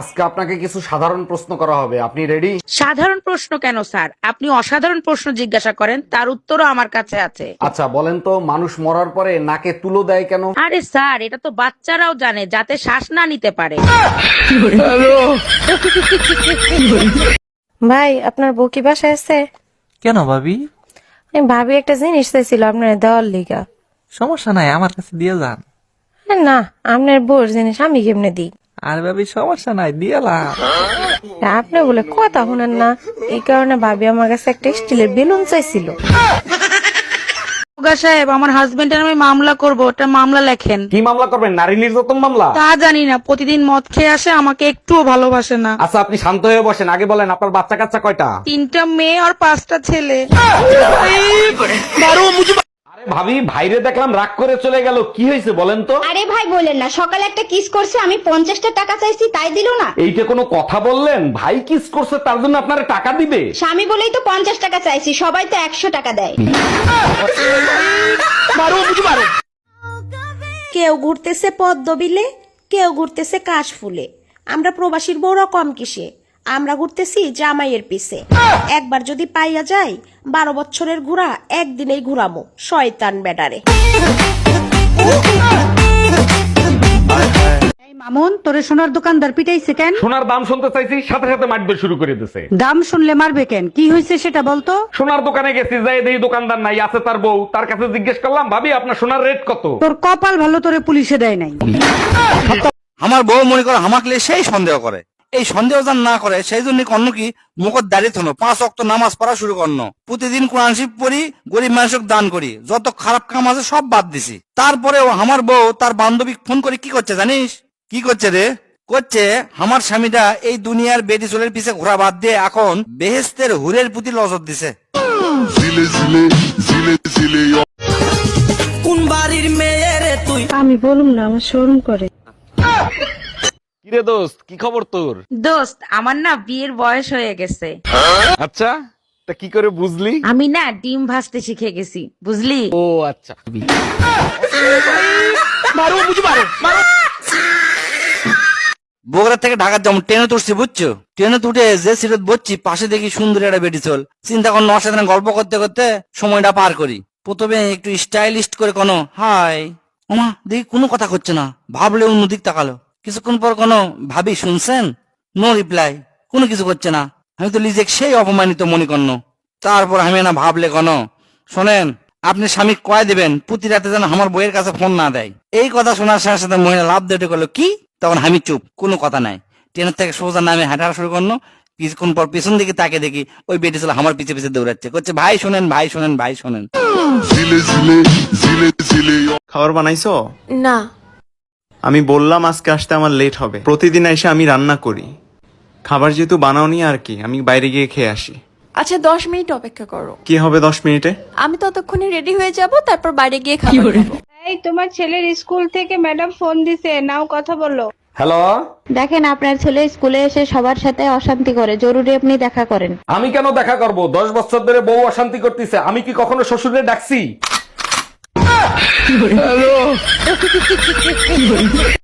আজকে আপনাকে কিছু সাধারণ প্রশ্ন করা হবে। আপনি রেডি সাধারণ প্রশ্ন কেন স্যার? আপনি অসাধারণ প্রশ্ন জিজ্ঞাসা করেন তার উত্তরও আমার কাছে আছে। আচ্ছা বলেন তো মানুষ মরার পরে নাকে তুলো দেয় কেন? আরে স্যার এটা তো বাচ্চারাও জানে যাতে শ্বাস না নিতে পারে। ভাই আপনার বউ কি বাসায় আছে? কেন ভাবি? আমি ভাবি একটা জিনিস চাইছিল আপনার দেওয়ার লিগা। সমস্যা নাই আমার কাছে দিয়ে যান। না আপনার বউর জিনিস আমি কেমনে দিই? আর ভাবি সমস্যা নাই দিয়েলাম আপনি বলে কথা শুনেন না। এই কারণে ভাবি আমার কাছে একটা স্টিলের বেলুন চাইছিল। ওগা সাহেব আমার হাজবেন্ডের আমি মামলা করব ওটা মামলা লেখেন। কি মামলা করবেন? নারী নির্যাতন মামলা? তা জানি না প্রতিদিন মদ খেয়ে আসে আমাকে একটুও ভালোবাসে না। আচ্ছা আপনি শান্ত হয়ে বসেন। আগে বলেন আপনার বাচ্চা কাচ্চা কয়টা? তিনটা মেয়ে আর পাঁচটা ছেলে। আরে ভাবি ভাইরে দেখলাম রাগ করে চলে গেল। কি হয়েছে বলেন তো? আরে ভাই বলেন না। সকালে একটা কিস করছে আমি পঞ্চাশটা টাকা চাইছি তাই দিল না। এইটা কোনো কথা বললেন? ভাই কিস করছে তার জন্য আপনারা টাকা দিবে? স্বামী বলেই তো পঞ্চাশ টাকা চাইছি সবাই তো একশো টাকা দেয়। কেউ ঘুরতেছে পদ্ম বিলে কেউ ঘুরতেছে কাশফুলে। আমরা প্রবাসীর বউরা কম কিসে? আমরা ঘুরতেছি জামাইয়ের পিছে। একবার যদি পাইয়া যাই বারো বছরের ঘোড়া একদিনেই ঘুরামো শয়তান বেডারে মামুন তোরে সোনার দোকানদার পিটাইছে কেন? সোনার দাম শুনতে চাইছি সাথে সাথে মাটবে শুরু করে দিছে। দাম শুনলে মারবে কেন? কি হয়েছে সেটা বলতো? সোনার দোকানে গেছি যাই দেখি দোকানদার নাই আছে তার বউ। তার কাছে জিজ্ঞেস করলাম ভাবি আপনার সোনার রেট কত? তোর কপাল ভালো তোরে পুলিশে দেয় নাই। আমার বউ মনে করে আমাকে সেই সন্দেহ করে। এই সন্দেহ যান না করে সেই জন্য কর্ণ কি? মুখত দাঁড়িয়ে থনো পাঁচ অক্ত নামাজ পড়া শুরু করনো প্রতিদিন কোরআন শিব পড়ি গরিব মানুষক দান করি। যত খারাপ কাম আছে সব বাদ দিছি। তারপরেও আমার বউ তার বান্ধবী ফোন করে কি করছে জানিস? কি করছে রে? করছে আমার স্বামীটা এই দুনিয়ার বেটি চুলের পিছে ঘোরা বাদ দিয়ে এখন বেহেস্তের হুরের প্রতি নজর দিছে। আমি বলুম না আমার শোরুম করে। কিরে দোস্ত? কি খবর তোর? দোস্ত আমার না বিয়ের বয়স হয়ে গেছে। আচ্ছা তা কি করে বুঝলি? আমি না ডিম ভাজতে শিখে গেছি বুঝলি? ও আচ্ছা। বগুড়া থেকে ঢাকা যেমন ট্রেনে তুলছি বুঝছ? ট্রেনে তুটে যে সিটে বসছি পাশে দেখি সুন্দর একটা বেটি চল। চিন্তা কর নর সাথে গল্প করতে করতে সময়টা পার করি। প্রথমে একটু স্টাইলিস্ট করে কোনো হাই ওমা দেখি কোনো কথা করছে না। ভাবলে অন্যদিক তাকালো। কিছুক্ষণ পর কোনো ভাবি শুনছেন? No reply. কোনো কিছু করছে না। আমি তো লিজেক সেই অপমানিত মনে করনো তারপর আমি না ভাবলে কোনো শোনেন আপনি স্বামী কয় দেবেন? প্রতি রাতে যেন আমার বইয়ের কাছে ফোন না দেয়। এই কথা শোনার সাথে সাথে মহিলা লাভ দেটে করল কি? তখন আমি চুপ কোনো কথা নাই। ট্রেনের থেকে সোজা নামে হাঁটা শুরু করল। কিছুক্ষণ পর পিছন দিকে তাকে দেখি ওই বেটি ছিল আমার পিছে পিছে দৌড়াচ্ছে। করছে ভাই শোনেন ভাই শোনেন ভাই শোনেন। খাবার বানাইছো? না। আমি বললাম আজকে আসতে আমার লেট হবে। প্রতিদিন এসে আমি রান্না করি। খাবার যেহেতু বানাওনি আর কি আমি বাইরে গিয়ে খেয়ে আসি। আচ্ছা দশ মিনিট অপেক্ষা করো। কি হবে দশ মিনিটে? আমি ততক্ষণে রেডি হয়ে যাব তারপর বাইরে গিয়ে খাবার খাব। এই তোমার ছেলের স্কুল থেকে ম্যাডাম ফোন দিছে নাও কথা বলো। হ্যালো দেখেন আপনার ছেলে স্কুলে এসে সবার সাথে অশান্তি করে জরুরি আপনি দেখা করেন। আমি কেন দেখা করব? দশ বছর ধরে বউ অশান্তি করতেছে আমি কি কখনো শ্বশুরে ডাকছি? 日本人。